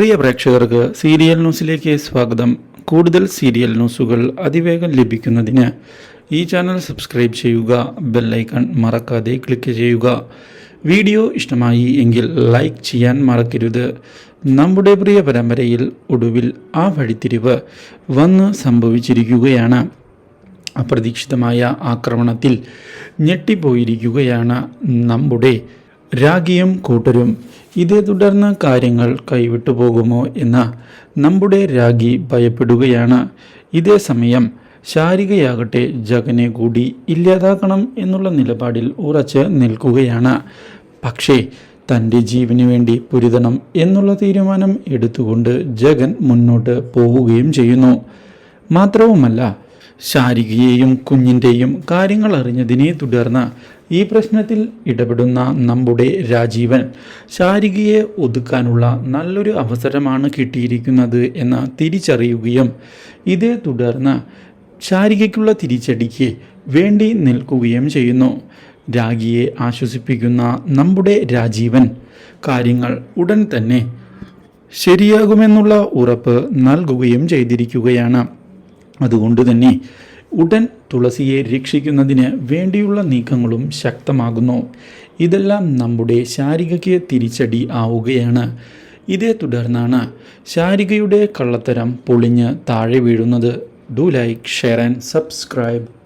പ്രിയ പ്രേക്ഷകർക്ക് സീരിയൽ ന്യൂസിലേക്ക് സ്വാഗതം. കൂടുതൽ സീരിയൽ ന്യൂസുകൾ അതിവേഗം ലഭിക്കുന്നതിന് ഈ ചാനൽ സബ്സ്ക്രൈബ് ചെയ്യുക ബെല്ലൈക്കൺ മറക്കാതെ ക്ലിക്ക് ചെയ്യുക. വീഡിയോ ഇഷ്ടമായി എങ്കിൽ ലൈക്ക് ചെയ്യാൻ മറക്കരുത്. നമ്മുടെ പ്രിയ പരമ്പരയിൽ ഒടുവിൽ ആ വഴിത്തിരിവ് വന്ന് സംഭവിച്ചിരിക്കുകയാണ്. അപ്രതീക്ഷിതമായ ആക്രമണത്തിൽ ഞെട്ടിപ്പോയിരിക്കുകയാണ് നമ്മുടെ രാഗിയും കൂട്ടരും ഇതേ തുടർന്ന് കാര്യങ്ങൾ കൈവിട്ടു പോകുമോ എന്ന് നമ്മുടെ രാഗി ഭയപ്പെടുകയാണ്. ഇതേ സമയം ശാരികയാകട്ടെ ജഗനെ കൂടി ഇല്ലാതാക്കണം എന്നുള്ള നിലപാടിൽ ഉറച്ച് നിൽക്കുകയാണ്. പക്ഷേ തന്റെ ജീവന് വേണ്ടി പൊരുതണം എന്നുള്ള തീരുമാനം എടുത്തുകൊണ്ട് ജഗൻ മുന്നോട്ട് പോവുകയും ചെയ്യുന്നു. മാത്രവുമല്ല ശാരികയെയും കുഞ്ഞിന്റെയും കാര്യങ്ങൾ അറിഞ്ഞതിനെ തുടർന്ന് ഈ പ്രശ്നത്തിൽ ഇടപെടുന്ന നമ്മുടെ രാജീവൻ ശാരികയെ ഒതുക്കാനുള്ള നല്ലൊരു അവസരമാണ് കിട്ടിയിരിക്കുന്നത് എന്ന് തിരിച്ചറിയുകയും ഇതേ തുടർന്ന് ശാരികയ്ക്കുള്ള തിരിച്ചടിക്ക് വേണ്ടി നിൽക്കുകയും ചെയ്യുന്നു. രാഗിയെ ആശ്വസിപ്പിക്കുന്ന നമ്മുടെ രാജീവൻ കാര്യങ്ങൾ ഉടൻ തന്നെ ശരിയാകുമെന്നുള്ള ഉറപ്പ് നൽകുകയും ചെയ്തിരിക്കുകയാണ്. അതുകൊണ്ട് തന്നെ ഉടൻ തുളസിയെ രക്ഷിക്കുന്നതിന് വേണ്ടിയുള്ള നീക്കങ്ങളും ശക്തമാകുന്നു. ഇതെല്ലാം നമ്മുടെ ശാരികയ്ക്ക് തിരിച്ചടി ആവുകയാണ്. ഇതേ തുടർന്നാണ് ശാരികയുടെ കള്ളത്തരം പൊളിഞ്ഞ് താഴെ വീഴുന്നത്. Do like share and subscribe